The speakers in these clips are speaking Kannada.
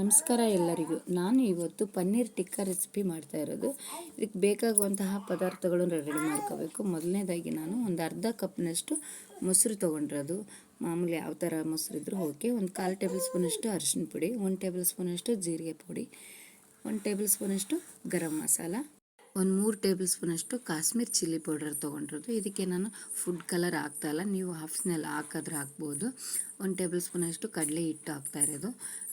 ನಮಸ್ಕಾರ ಎಲ್ಲರಿಗೂ. ನಾನು ಇವತ್ತು ಪನ್ನೀರ್ ಟಿಕ್ಕಾ ರೆಸಿಪಿ ಮಾಡ್ತಾ ಇರೋದು. ಇದಕ್ಕೆ ಬೇಕಾಗುವಂತಹ ಪದಾರ್ಥಗಳನ್ನು ರೆಡಿ ಮಾಡ್ಕೋಬೇಕು. ಮೊದಲನೇದಾಗಿ ನಾನು ಒಂದು ಅರ್ಧ ಕಪ್ನಷ್ಟು ಮೊಸರು ತೊಗೊಂಡಿರೋದು. ಮಾಮೂಲಿ ಯಾವ ಥರ ಮೊಸರು ಇದ್ರೂ ಓಕೆ. ಒಂದು ಕಾಲು ಟೇಬಲ್ ಸ್ಪೂನಷ್ಟು ಅರಿಶಿನ ಪುಡಿ, ಒಂದು ಟೇಬಲ್ ಸ್ಪೂನಷ್ಟು ಜೀರಿಗೆ ಪುಡಿ, ಒಂದು ಟೇಬಲ್ ಸ್ಪೂನಷ್ಟು ಗರಂ ಮಸಾಲ ಒಂದು ಮೂರು ಟೇಬಲ್ ಸ್ಪೂನಷ್ಟು ಕಾಶ್ಮೀರ್ ಚಿಲ್ಲಿ ಪೌಡರ್ ತೊಗೊಂಡಿರೋದು. ಇದಕ್ಕೆ ನಾನು ಫುಡ್ ಕಲರ್ ಹಾಕ್ತಾಯಿಲ್ಲ ನೀವು ಹಾಫ್ಸ್ನಲ್ಲಿ ಹಾಕಿದ್ರೆ ಹಾಕ್ಬೋದು. ಒಂದು ಟೇಬಲ್ ಸ್ಪೂನಷ್ಟು ಕಡಲೆ ಹಿಟ್ಟು ಹಾಕ್ತಾ ಇರೋದು.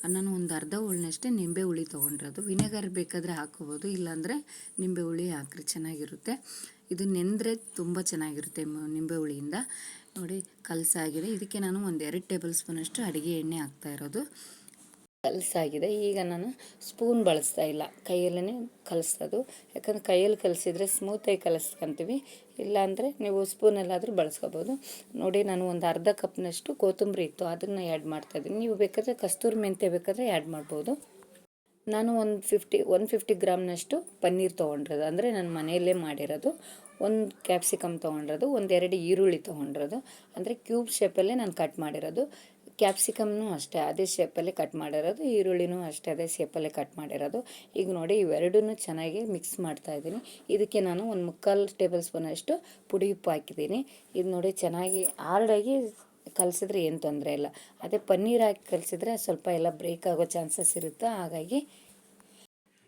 ನಾನು ಒಂದು ಅರ್ಧ ಹುಳಿನಷ್ಟೇ ನಿಂಬೆ ಹುಳಿ ತೊಗೊಂಡಿರೋದು. ವಿನೆಗರ್ ಬೇಕಾದರೆ ಹಾಕೋಬೋದು, ಇಲ್ಲಾಂದರೆ ನಿಂಬೆ ಹುಳಿ ಹಾಕ್ರಿ ಚೆನ್ನಾಗಿರುತ್ತೆ. ಇದು ನೆಂದರೆ ತುಂಬ ಚೆನ್ನಾಗಿರುತ್ತೆ ನಿಂಬೆ ಹುಳಿಯಿಂದ. ನೋಡಿ, ಕಲಸಾಗಿದೆ. ಇದಕ್ಕೆ ನಾನು ಒಂದು ಎರಡು ಟೇಬಲ್ ಸ್ಪೂನಷ್ಟು ಅಡುಗೆ ಎಣ್ಣೆ ಹಾಕ್ತಾ ಇರೋದು. ಕಲಸಾಗಿದೆ. ಈಗ ನಾನು ಸ್ಪೂನ್ ಬಳಸ್ತಾ ಇಲ್ಲ. ಕೈಯಲ್ಲೇ ಕಲಿಸೋದು. ಯಾಕಂದ್ರೆ ಕೈಯಲ್ಲಿ ಕಲಿಸಿದ್ರೆ ಸ್ಮೂತಾಗಿ ಕಲಿಸ್ಕೊಂತೀವಿ. ಇಲ್ಲಾಂದರೆ ನೀವು ಸ್ಪೂನಲ್ಲಾದರೂ ಬಳಸ್ಕೋಬೋದು. ನೋಡಿ, ನಾನು ಒಂದು ಅರ್ಧ ಕಪ್ನಷ್ಟು ಕೊತ್ತಂಬರಿ ಇತ್ತು. ಅದನ್ನು ಆ್ಯಡ್ ಮಾಡ್ತಾಯಿದ್ದೀನಿ ನೀವು ಬೇಕಾದರೆ ಕಸ್ತೂರಿ ಮೆಂತ್ಯ ಬೇಕಾದರೆ ಆ್ಯಡ್ ಮಾಡ್ಬೋದು. ನಾನು ಒಂದು ಫಿಫ್ಟಿ ಒನ್ ಫಿಫ್ಟಿ ಗ್ರಾಮ್ನಷ್ಟು ಪನ್ನೀರ್ ತೊಗೊಂಡಿರೋದು. ಅಂದರೆ ನಾನು ಮನೆಯಲ್ಲೇ ಮಾಡಿರೋದು. ಒಂದು ಕ್ಯಾಪ್ಸಿಕಮ್ ತೊಗೊಂಡಿರೋದು. ಒಂದೆರಡು ಈರುಳ್ಳಿ ತೊಗೊಂಡಿರೋದು. ಅಂದರೆ ಕ್ಯೂಬ್ ಶೇಪಲ್ಲೇ ನಾನು ಕಟ್ ಮಾಡಿರೋದು. ಕ್ಯಾಪ್ಸಿಕಮ್ನು ಅಷ್ಟೇ, ಅದೇ ಶೇಪಲ್ಲಿ ಕಟ್ ಮಾಡಿರೋದು, ಈರುಳ್ಳಿನೂ ಅಷ್ಟೇ, ಅದೇ ಶೇಪಲ್ಲೇ ಕಟ್ ಮಾಡಿರೋದು. ಈಗ ನೋಡಿ ಇವೆರಡೂ ಚೆನ್ನಾಗಿ ಮಿಕ್ಸ್ ಮಾಡ್ತಾ ಇದ್ದೀನಿ. ಇದಕ್ಕೆ ನಾನು ಒಂದು ಮುಕ್ಕಾಲು ಟೇಬಲ್ ಸ್ಪೂನಷ್ಟು ಪುಡಿ ಉಪ್ಪು ಹಾಕಿದ್ದೀನಿ. ಇದು ನೋಡಿ ಚೆನ್ನಾಗಿ ಹಾರ್ಡಾಗಿ ಕಲಸಿದ್ರೆ ಏನು ತೊಂದರೆ ಇಲ್ಲ. ಅದೇ ಪನ್ನೀರ್ ಹಾಕಿ ಕಲಸಿದ್ರೆ ಸ್ವಲ್ಪ ಎಲ್ಲ ಬ್ರೇಕ್ ಆಗೋ ಚಾನ್ಸಸ್ ಇರುತ್ತೆ. ಹಾಗಾಗಿ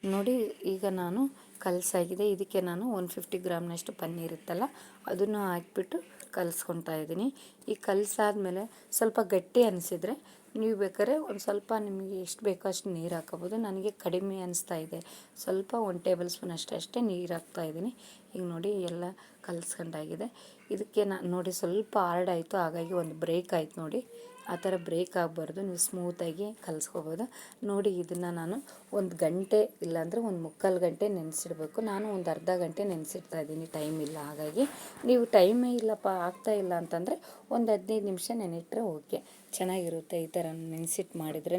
ನೋಡಿ, ಈಗ ನಾನು ಕಲಸಾಗಿದೆ. ಇದಕ್ಕೆ ನಾನು ಒನ್ ಫಿಫ್ಟಿ ಗ್ರಾಮ್ನಷ್ಟು ಪನ್ನೀರ್ ಇತ್ತಲ್ಲ, ಅದನ್ನು ಹಾಕ್ಬಿಟ್ಟು ಕಲಿಸ್ಕೊತಾ ಇದ್ದೀನಿ. ಈ ಕಲಸಾದ್ಮೇಲೆ ಸ್ವಲ್ಪ ಗಟ್ಟಿ ಅನಿಸಿದ್ರೆ ನೀವು ಬೇಕಾದ್ರೆ ಒಂದು ಸ್ವಲ್ಪ ನಿಮಗೆ ಎಷ್ಟು ಬೇಕೋ ಅಷ್ಟು ನೀರು ಹಾಕೋಬೋದು ನನಗೆ ಕಡಿಮೆ ಅನಿಸ್ತಾ ಇದೆ. ಸ್ವಲ್ಪ ಒಂದು ಟೇಬಲ್ ಸ್ಪೂನ್ ಅಷ್ಟೇ ನೀರು ಹಾಕ್ತಾ ಇದ್ದೀನಿ. ಈಗ ನೋಡಿ ಎಲ್ಲ ಕಲಸ್ಕೊಂಡಾಗಿದೆ. ಇದಕ್ಕೆ ನಾನು ನೋಡಿ ಸ್ವಲ್ಪ ಹಾರ್ಡ್ ಆಯಿತು, ಹಾಗಾಗಿ ಒಂದು ಬ್ರೇಕ್ ಆಯ್ತು ನೋಡಿ. ಆ ಥರ ಬ್ರೇಕ್ ಆಗಬಾರ್ದು, ನೀವು ಸ್ಮೂತಾಗಿ ಕಲಿಸ್ಕೋಬೋದು. ನೋಡಿ, ಇದನ್ನು ನಾನು ಒಂದು ಗಂಟೆ ಇಲ್ಲಾಂದರೆ ಒಂದು ಮುಕ್ಕಾಲು ಗಂಟೆ ನೆನೆಸಿಡ್ಬೇಕು. ನಾನು ಒಂದು ಅರ್ಧ ಗಂಟೆ ನೆನೆಸಿಡ್ತಾ ಇದ್ದೀನಿ ಟೈಮ್ ಇಲ್ಲ, ಹಾಗಾಗಿ ನೀವು ಟೈಮೇ ಇಲ್ಲಪ್ಪ, ಆಗ್ತಾ ಇಲ್ಲ ಅಂತಂದರೆ ಒಂದು ಹದಿನೈದು ನಿಮಿಷ ನೆನೆಟ್ರೆ ಓಕೆ ಚೆನ್ನಾಗಿರುತ್ತೆ ಈ ಥರ ನೆನೆಸಿಟ್ಟು ಮಾಡಿದ್ರೇ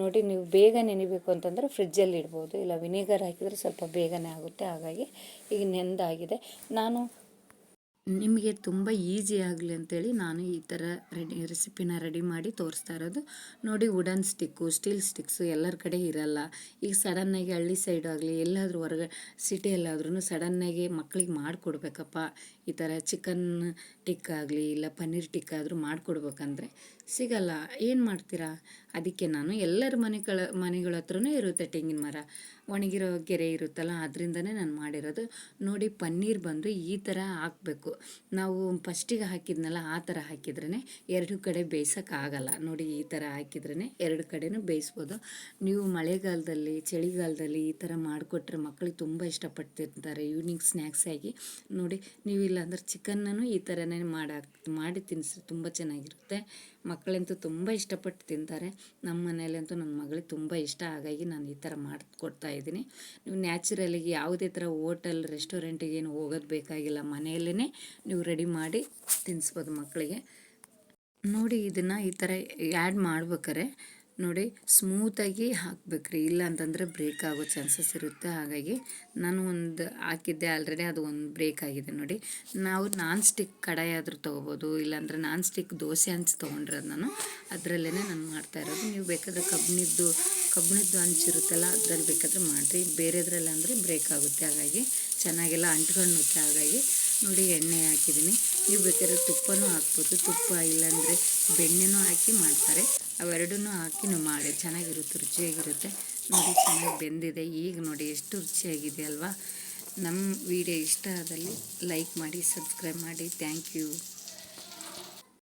ನೋಡಿ, ನೀವು ಬೇಗ ನೆನಿಬೇಕು ಅಂತಂದರೆ ಫ್ರಿಜ್ಜಲ್ಲಿ ಇಡ್ಬೋದು ಇಲ್ಲ ವಿನೆಗರ್ ಹಾಕಿದರೆ ಸ್ವಲ್ಪ ಬೇಗನೆ ಆಗುತ್ತೆ, ಹಾಗಾಗಿ ಈಗ ನೆಂದಾಗಿದೆ. ನಾನು ನಿಮಗೆ ತುಂಬ ಈಸಿ ಆಗಲಿ ಅಂತೇಳಿ ನಾನು ಈ ಥರ ರೆಡಿ ರೆಸಿಪಿನ ರೆಡಿ ಮಾಡಿ ತೋರಿಸ್ತಾ ಇರೋದು. ನೋಡಿ ವುಡನ್ ಸ್ಟಿಕ್ಕು ಸ್ಟೀಲ್ ಸ್ಟಿಕ್ಸು ಎಲ್ಲರ ಕಡೆ ಇರಲ್ಲ. ಈಗ ಸಡನ್ನಾಗಿ ಹಳ್ಳಿ ಸೈಡ್ ಆಗಲಿ, ಎಲ್ಲಾದರೂ ಹೊರಗೆ ಸಿಟಿಯಲ್ಲಾದ್ರೂ ಸಡನ್ನಾಗಿ ಮಕ್ಕಳಿಗೆ ಮಾಡಿಕೊಡ್ಬೇಕಪ್ಪ. ಈ ಥರ ಚಿಕನ್ ಟಿಕ್ ಆಗಲಿ, ಇಲ್ಲ ಪನ್ನೀರ್ ಟಿಕ್ ಆದರೂ ಮಾಡಿಕೊಡ್ಬೇಕಂದ್ರೆ ಸಿಗಲ್ಲ. ಏನು ಮಾಡ್ತೀರಾ? ಅದಕ್ಕೆ ನಾನು ಎಲ್ಲರ ಮನೆಗಳ ಮನೆಗಳ ಹತ್ರನೂ ಇರುತ್ತೆ ತೆಂಗಿನ ಮರ. ಒಣಗಿರೋ ಗೆರೆ ಇರುತ್ತಲ್ಲ, ಅದರಿಂದನೇ ನಾನು ಮಾಡಿರೋದು. ನೋಡಿ, ಪನ್ನೀರ್ ಬಂದು ಈ ಥರ ಹಾಕಬೇಕು. ನಾವು ಫಸ್ಟಿಗೆ ಹಾಕಿದ್ನಲ್ಲ, ಆ ಥರ ಹಾಕಿದ್ರೇ ಎರಡು ಕಡೆ ಬೇಯಿಸೋಕ್ಕಾಗಲ್ಲ ನೋಡಿ, ಈ ಥರ ಹಾಕಿದ್ರೇ ಎರಡು ಕಡೆನೂ ಬೇಯಿಸ್ಬೋದು. ನೀವು ಮಳೆಗಾಲದಲ್ಲಿ, ಚಳಿಗಾಲದಲ್ಲಿ ಈ ಥರ ಮಾಡಿಕೊಟ್ರೆ ಮಕ್ಕಳಿಗೆ ತುಂಬ ಇಷ್ಟಪಡ್ತಿರ್ತಾರೆ ಈವ್ನಿಂಗ್ ಸ್ನ್ಯಾಕ್ಸ್ ಆಗಿ. ನೋಡಿ, ನೀವು ಇಲ್ಲಾಂದ್ರೆ ಚಿಕನ್ನೂ ಈ ಥರನೇ ಮಾಡಾಕ್ ಮಾಡಿ ತಿನ್ನಿಸಿ ತುಂಬ ಚೆನ್ನಾಗಿರುತ್ತೆ. ಮಕ್ಕಳಂತೂ ತುಂಬ ಇಷ್ಟಪಟ್ಟು ತಿಂತಾರೆ. ನಮ್ಮ ಮನೇಲಂತೂ ನನ್ನ ಮಗಳಿಗೆ ತುಂಬ ಇಷ್ಟ. ಹಾಗಾಗಿ ನಾನು ಈ ಥರ ಮಾಡಿಕೊಡ್ತಾ ಇದ್ದೀನಿ. ನೀವು ನ್ಯಾಚುರಲಿಗೆ ಯಾವುದೇ ಥರ ಹೋಟೆಲ್, ರೆಸ್ಟೋರೆಂಟಿಗೆ ಏನು ಹೋಗೋದು ಬೇಕಾಗಿಲ್ಲ. ಮನೆಯಲ್ಲೇ ನೀವು ರೆಡಿ ಮಾಡಿ ತಿನ್ನಿಸ್ಬೋದು ಮಕ್ಕಳಿಗೆ. ನೋಡಿ ಇದನ್ನು ಈ ಥರ ಆ್ಯಡ್ ಮಾಡ್ಬೇಕಾರೆ ನೋಡಿ ಸ್ಮೂತಾಗಿ ಹಾಕ್ಬೇಕ್ರಿ. ಇಲ್ಲ ಅಂತಂದರೆ ಬ್ರೇಕ್ ಆಗೋ ಚಾನ್ಸಸ್ ಇರುತ್ತೆ. ಹಾಗಾಗಿ ನಾನು ಒಂದು ಹಾಕಿದ್ದೆ ಆಲ್ರೆಡಿ ಅದು ಒಂದು ಬ್ರೇಕ್ ಆಗಿದೆ ನೋಡಿ. ನಾವು ನಾನ್ ಸ್ಟಿಕ್ ಕಡಾಯಿ ಆದರೂ ತೊಗೋಬೋದು, ಇಲ್ಲಾಂದರೆ ನಾನ್ ಸ್ಟಿಕ್ ದೋಸೆ ಹಂಚು ತೊಗೊಂಡಿರೋದು ನಾನು. ಅದರಲ್ಲೇ ನಾನು ಮಾಡ್ತಾ ಇರೋದು. ನೀವು ಬೇಕಾದರೆ ಕಬ್ಬಿಣದ್ದು ಕಬ್ಬಿಣದ್ದು ಹಂಚಿರುತ್ತಲ್ಲ ಅದರಲ್ಲಿ ಬೇಕಾದರೆ ಮಾಡಿರಿ. ಬೇರೆದ್ರಲ್ಲಿ ಅಂದರೆ ಬ್ರೇಕ್ ಆಗುತ್ತೆ. ಹಾಗಾಗಿ ಚೆನ್ನಾಗೆಲ್ಲ ಅಂಟ್ಕೊಂಡು ಹಾಗಾಗಿ ನೋಡಿ ಎಣ್ಣೆ ಹಾಕಿದ್ದೀನಿ. ನೀವು ಬೇಕಾದ್ರೆ ತುಪ್ಪನೂ ಹಾಕ್ಬೋದು. ತುಪ್ಪ ಇಲ್ಲಾಂದರೆ ಬೆಣ್ಣೆನೂ ಹಾಕಿ ಮಾಡ್ತಾರೆ. ಅವೆರಡೂ ಹಾಕಿ ಮಾಡಿ. ಚೆನ್ನಾಗಿರುತ್ತೆ, ರುಚಿಯಾಗಿರುತ್ತೆ. ನೋಡಿ, ಚೆನ್ನಾಗಿ ಬೆಂದಿದೆ. ಈಗ ನೋಡಿ ಎಷ್ಟು ರುಚಿಯಾಗಿದೆ ಅಲ್ವಾ? ನಮ್ಮ ವಿಡಿಯೋ ಇಷ್ಟ ಆದಲ್ಲಿ ಲೈಕ್ ಮಾಡಿ, ಸಬ್ಸ್ಕ್ರೈಬ್ ಮಾಡಿ. Thank you.